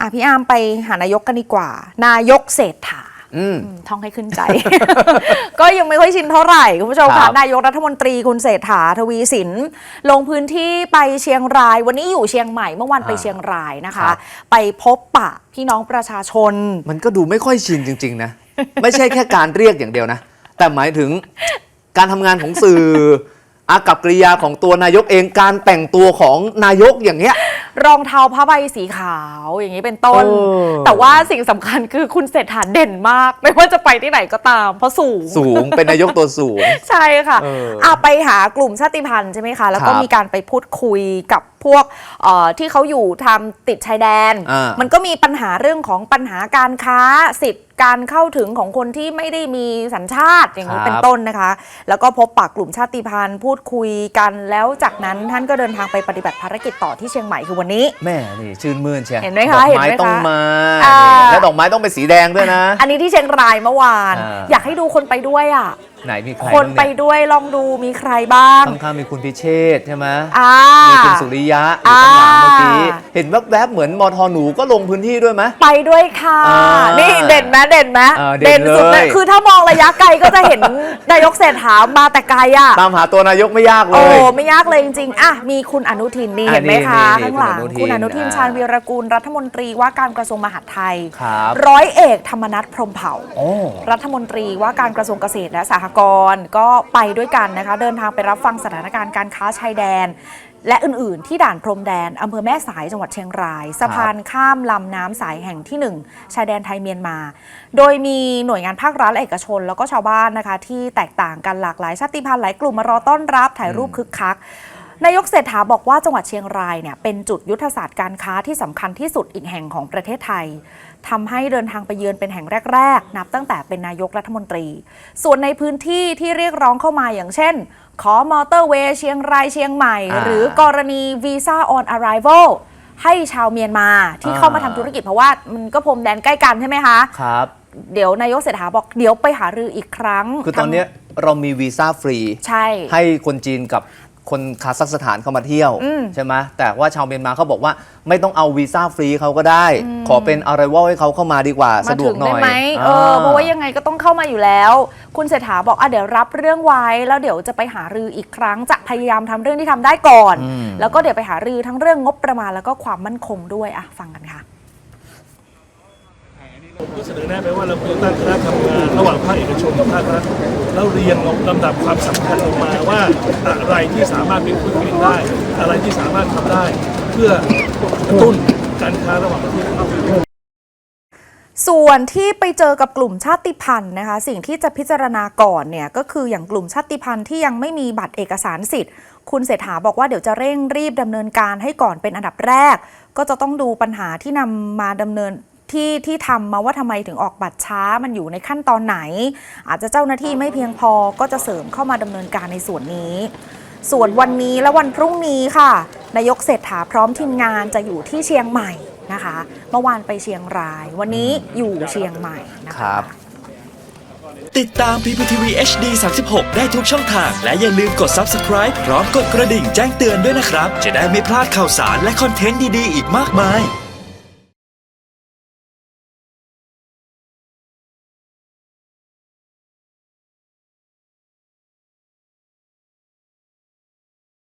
อะพี่อาร์มไปหานายกกันดีกว่า นายกเศรษฐาอืมอืมท่องให้ขึ้นใจ ก็ยังไม่ค่อยชินเท่าไหร่ คุณผู้ชมครัค่ะบนายกรัฐมนตรีคุณเศรษฐาทวีสิน ลงพื้นที่ไปเชียงราย วันนี้อยู่เชียงใหม่เมื่อวานไปเชียงรายนะคะครับไปพบปะพี่น้องประชาชน มันก็ดูไม่ค่อยชินจริง ๆ นะ ไม่ใช่แค่การเรียกอย่างเดียวนะ แต่หมายถึงการทำงานของสื่ออากับกริยาของตัวนายกเองการแต่งตัวของนายกอย่างเงี้ย รองเท้าผ้าใบสีขาวอย่างนี้เป็นต้นเออแต่ว่าสิ่งสำคัญคือคุณเศรษฐาเด่นมาก ไม่ว่าจะไปที่ไหนก็ตาม เพราะสูง สูงเป็นนายกตัวสูง ใช่ค่ะเอออะไปหากลุ่มชาติพันธุ์ใช่ไหมคะ แล้วก็ครับมีการไปพูดคุยกับพวกเอ่อที่เขาอยู่ทำติดชายแดนอ่ามัมันก็มีปัญหาเรื่องของปัญหาการค้าสิทธิ์การเข้าถึงของคนที่ไม่ได้มีสัญชาติอย่างนี้ครับเป็นต้นนะคะ แล้วก็พบปะกลุ่มชาติพันธุ์พูดคุยกันแล้วจากนั้นท่านก็เดินทางไปปฏิบัติภารกิจต่อที่เชียงใหม่คือวันนี้แม่นี่ชื่นมื่นเชียวเห็นไหมคะดอกเห็นไหไม้มคะต้องมาอ่านี่แล้วดอกไม้ต้องเป็นสีแดงด้วยนะ อันนี้ที่เชียงรายเมื่อวานอ่าอยากให้ดูคนไปด้วยอะ ไหนมีใครคนบ้างไปเยด้วยลองดูมีใครบ้างข้างๆมีคุณพิเชษใช่ไหมอ่ามีคุณสุริยะอยู่ข้างหลังเมื่อกี้ อ่า เห็นแวบๆเหมือนมทหนูก็ลงพื้นที่ด้วยไหม ไปด้วยค่ะ อ่านี่นี่เด่นไหมเด่นไหมอ่าเด่นสุดเลย คือถ้ามองระยะไกลก็จะเห็น นายกเศรษฐามาแต่ไกลอะ ตามหาตัวนายกไม่ยากเลโอ้ย ไม่ยากเลยจริงๆ อะ มีคุณอนุทินนี่อะเห็นไหมคะนี่นี่ข้างหลัง คุคุณณออนุนุทิทินนชาญวีรกูลรัฐมนตรีว่าการกระทรวงมหาดไทยครับ ร้อยเอกธรรมนัฐพรหมเผ่า โอ้ รัฐมนตรีว่าการกระทรวงเกษตรและสหกรก็ไปด้วยกันนะคะ เดินทางไปรับฟังสถานการณ์การค้าชายแดน และอื่นๆ ที่ด่านพรมแดนอำเภอแม่สายจังหวัดเชียงราย สะพานข้ามลำน้ำสายแห่งที่ 1 ชายแดนไทยเมียนมา โดยมีหน่วยงานภาครัฐและเอกชน แล้วก็ชาวบ้านนะคะ ที่แตกต่างกันหลากหลายชาติพันธุ์หลายกลุ่มมารอต้อนรับถ่ายรูปคึกคัก นายกเศรษฐาบอกว่าจังหวัดเชียงรายเนี่ยเป็นจุดยุทธศาสตร์การค้าที่สำคัญที่สุดอีกแห่งของประเทศไทยทำให้เดินทางไปเยือนเป็นแห่งแรก ๆ นับตั้งแต่เป็นนายกรัฐมนตรี ส่วนในพื้นที่ที่เรียกร้องเข้ามาอย่างเช่น ขอมอเตอร์เวย์เชียงรายเชียงใหม่อ่าหรือกรณีวีซ่าออนอ r r i v a l ให้ชาวเมียนมาที่อ่าเข้ามาทำธุรกิจเพราะว่ามันก็พรมแดนใกล้กันใช่ไหมคะครับเดี๋ยวนายกเศรษฐาบอกเดี๋ยวไปหารืออีกครั้ง คือตอนเนี้ยเรามีวีซ่าฟรี ใช่ ให้คนจีนกับ คนคาซัคสถานเข้ามาเที่ยวอืมใช่ไหมแต่ว่าชาวเมียนมาเขาบอกว่าไม่ต้องเอาวีซ่าฟรีเขาก็ได้ ขอเป็นอะไรว a l ให้เขาเข้ามาดีกว่ามาสะดวถึกงหน่ได้อยไหมเออเพราะว่ายังไงก็ต้องเข้ามาอยู่แล้ว คุณเศรษฐาบอกอะเดี๋ยวรับเรื่องไว้ แล้วเดี๋ยวจะไปหารืออีกครั้งจะพยายามทำเรื่องที่ทำได้ก่อนอืมแล้วก็เดี๋ยวไปหารือทั้งเรื่องงบประมาณแล้วก็ความมั่นคงด้วยอะฟังกัน ค่ะเสนอแนะไปว่าเราควรตั้งคณะทำงานระหว่างภาคเอกชนกับภาครัฐแล้วเรียงลำดับความสำคัญลงมาว่าอะไรที่สามารถเป็นคุณกินได้ อะไรที่สามารถทำได้ เพื่อกระตุ้นการค้าระหว่างประเทศส่วนที่ไปเจอกับกลุ่มชาติพันธุ์นะคะ สิ่งที่จะพิจารณาก่อนเนี่ยก็คืออย่างกลุ่มชาติพันธุ์ที่ยังไม่มีบัตรเอกสารสิทธิ์ คุณเศรษฐาบอกว่าเดี๋ยวจะเร่งรีบดำเนินการให้ก่อนเป็นอันดับแรก ก็จะต้องดูปัญหาที่นำมาดำเนิน ที่ที่ทำมาว่าทำไมถึงออกบัตรช้ามันอยู่ในขั้นตอนไหน อาจจะเจ้าหน้าที่ไม่เพียงพอก็จะเสริมเข้ามาดำเนินการในส่วนนี้ ส่วนวันนี้และวันพรุ่งนี้ค่ะ นายกเศรษฐาพร้อมทีมงานจะอยู่ที่เชียงใหม่นะคะ เมื่อวานไปเชียงราย วันนี้อยู่เชียงใหม่นะคคะ รับ ติดตาม PPTV HD 36 ได้ทุกช่องทาง และอย่าลืมกด Subscribe พร้อมกดกระดิ่งแจ้งเตือนด้วยนะครับ จะได้ไม่พลาดข่าวสารและคอนเทนต์ดี ๆ อีกมากมาย